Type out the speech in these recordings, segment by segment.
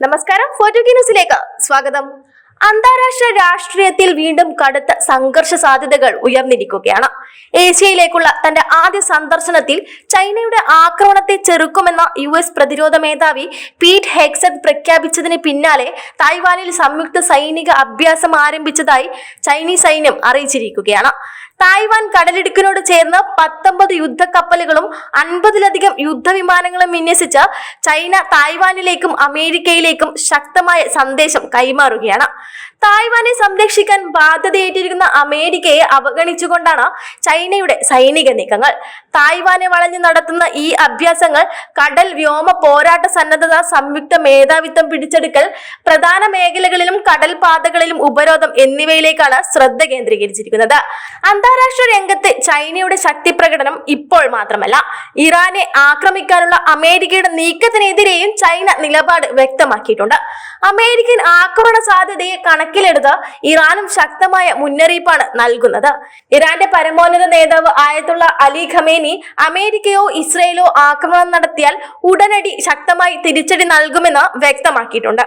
നമസ്കാരം ഫോർട്ടുഗി ന്യൂസിലേക്ക് സ്വാഗതം. അന്താരാഷ്ട്ര രാഷ്ട്രീയത്തിൽ വീണ്ടും കടുത്ത സംഘർഷ സാധ്യതകൾ ഉയർന്നിരിക്കുകയാണ്. ഏഷ്യയിലേക്കുള്ള തന്റെ ആദ്യ സന്ദർശനത്തിൽ ചൈനയുടെ ആക്രമണത്തെ ചെറുക്കുമെന്ന യു എസ് പ്രതിരോധ മേധാവി പീറ്റ് ഹെക്സൺ പ്രഖ്യാപിച്ചതിന് പിന്നാലെ തായ്വാനിൽ സംയുക്ത സൈനിക അഭ്യാസം ആരംഭിച്ചതായി ചൈനീസ് സൈന്യം അറിയിച്ചിരിക്കുകയാണ്. തായ്വാൻ കടലിടുക്കിനോട് ചേർന്ന് പത്തൊമ്പത് യുദ്ധക്കപ്പലുകളും അൻപതിലധികം യുദ്ധവിമാനങ്ങളും വിന്യസിച്ച് ചൈന തായ്വാനിലേക്കും അമേരിക്കയിലേക്കും ശക്തമായ സന്ദേശം കൈമാറുകയാണ്. തായ്വാനെ സംരക്ഷിക്കാൻ ബാധ്യതയേറ്റിരിക്കുന്ന അമേരിക്കയെ അവഗണിച്ചുകൊണ്ടാണ് ചൈനയുടെ സൈനിക നീക്കങ്ങൾ. തായ്വാനെ വളഞ്ഞു നടത്തുന്ന ഈ അഭ്യാസങ്ങൾ കടൽ വ്യോമ പോരാട്ട സന്നദ്ധത സംയുക്ത മേധാവിത്വം പിടിച്ചെടുക്കൽ പ്രധാന മേഖലകളിലും കടൽ പാതകളിലും ഉപരോധം എന്നിവയിലേക്കാണ് ശ്രദ്ധ കേന്ദ്രീകരിച്ചിരിക്കുന്നത്. അന്താരാഷ്ട്ര രംഗത്ത് ചൈനയുടെ ശക്തി പ്രകടനം ഇപ്പോൾ മാത്രമല്ല. ഇറാനെ ആക്രമിക്കാനുള്ള അമേരിക്കയുടെ നീക്കത്തിനെതിരെയും ചൈന നിലപാട് വ്യക്തമാക്കിയിട്ടുണ്ട്. അമേരിക്കൻ ആക്രമണ സാധ്യതയെ കണക്കിലെടുത്ത് ഇറാനും ശക്തമായ മുന്നറിയിപ്പാണ് നൽകുന്നത്. ഇറാന്റെ പരമോന്നത നേതാവ് ആയത്തുള്ള അലി ഖമേനി അമേരിക്കയോ ഇസ്രയേലോ ആക്രമണം നടത്തിയാൽ ഉടനടി ശക്തമായി തിരിച്ചടി നൽകുമെന്ന് വ്യക്തമാക്കിയിട്ടുണ്ട്.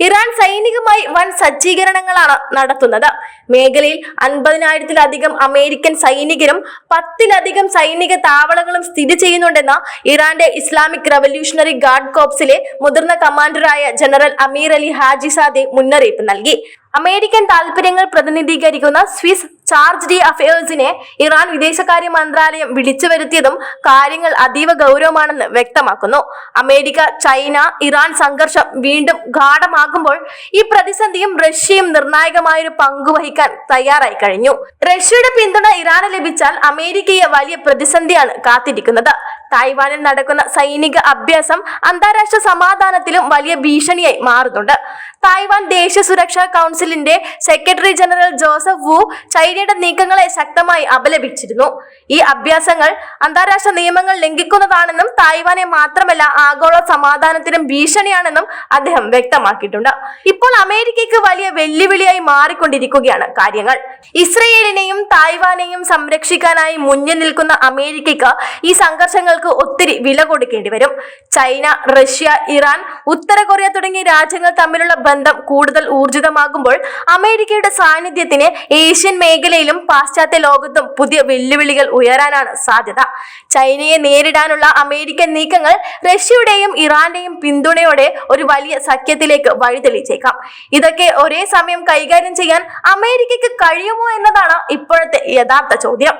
ഇറാൻ സൈനികമായി വൻ സജ്ജീകരണങ്ങളാണ് നടത്തുന്നത്. മേഖലയിൽ അൻപതിനായിരത്തിലധികം അമേരിക്കൻ സൈനികരും പത്തിലധികം സൈനിക താവളങ്ങളും സ്ഥിതി ചെയ്യുന്നുണ്ടെന്ന് ഇറാന്റെ ഇസ്ലാമിക് റവല്യൂഷണറി ഗാർഡ് കോപ്സിലെ മുതിർന്ന കമാൻഡറായ ജനറൽ അമീർ അലി ഹാജി സാദെ മുന്നറിയിപ്പ് നൽകി. അമേരിക്കൻ താൽപര്യങ്ങൾ പ്രതിനിധീകരിക്കുന്ന സ്വിസ് ചാർജ് ഡി അഫയേഴ്സിനെ ഇറാൻ വിദേശകാര്യ മന്ത്രാലയം വിളിച്ചു വരുത്തിയതും കാര്യങ്ങൾ അതീവ ഗൗരവമാണെന്ന് വ്യക്തമാക്കുന്നു. അമേരിക്ക ചൈന ഇറാൻ സംഘർഷം വീണ്ടും ഗാഠമാകുമ്പോൾ ഈ പ്രതിസന്ധിയും റഷ്യയും നിർണായകമായൊരു പങ്കുവഹിക്കാൻ തയ്യാറായി കഴിഞ്ഞു. റഷ്യയുടെ പിന്തുണ ഇറാന് ലഭിച്ചാൽ അമേരിക്കയെ വലിയ പ്രതിസന്ധിയാണ് കാത്തിരിക്കുന്നത്. തായ്വാനിൽ നടക്കുന്ന സൈനിക അഭ്യാസം അന്താരാഷ്ട്ര സമാധാനത്തിലും വലിയ ഭീഷണിയായി മാറുന്നുണ്ട്. തായ്വാൻ ദേശീയ സുരക്ഷാ കൗൺസിലിന്റെ സെക്രട്ടറി ജനറൽ ജോസഫ് വു ചൈനയുടെ നീക്കങ്ങളെ ശക്തമായി അപലപിച്ചിരുന്നു. ഈ അഭ്യാസങ്ങൾ അന്താരാഷ്ട്ര നിയമങ്ങൾ ലംഘിക്കുന്നതാണെന്നും തായ്വാനെ മാത്രമല്ല ആഗോള സമാധാനത്തിനും ഭീഷണിയാണെന്നും അദ്ദേഹം വ്യക്തമാക്കിയിട്ടുണ്ട്. ഇപ്പോൾ അമേരിക്കയ്ക്ക് വലിയ വെല്ലുവിളിയായി മാറിക്കൊണ്ടിരിക്കുകയാണ് കാര്യങ്ങൾ. ഇസ്രയേലിനെയും തായ്വാനെയും സംരക്ഷിക്കാനായി മുന്നിൽ നിൽക്കുന്ന അമേരിക്കയ്ക്ക് ഈ സംഘർഷങ്ങൾക്ക് ഒത്തിരി വില കൊടുക്കേണ്ടി വരും. ചൈന റഷ്യ ഇറാൻ ഉത്തര കൊറിയ തുടങ്ങിയ രാജ്യങ്ങൾ തമ്മിലുള്ള ബന്ധം കൂടുതൽ ഊർജിതമാകുമ്പോൾ അമേരിക്കയുടെ സാന്നിധ്യത്തിന് ഏഷ്യൻ മേഖലയിലും പാശ്ചാത്യ ലോകത്തും പുതിയ വെല്ലുവിളികൾ ഉയരാനാണ് സാധ്യത. ചൈനയെ നേരിടാനുള്ള അമേരിക്കൻ നീക്കങ്ങൾ റഷ്യയുടെയും ഇറാന്റെയും പിന്തുണയോടെ ഒരു വലിയ സഖ്യത്തിലേക്ക് വഴിതെളിച്ചേക്കാം. ഇതൊക്കെ ഒരേ സമയം കൈകാര്യം ചെയ്യാൻ അമേരിക്കയ്ക്ക് കഴിയുമോ എന്നതാണ് ഇപ്പോഴത്തെ യഥാർത്ഥ ചോദ്യം.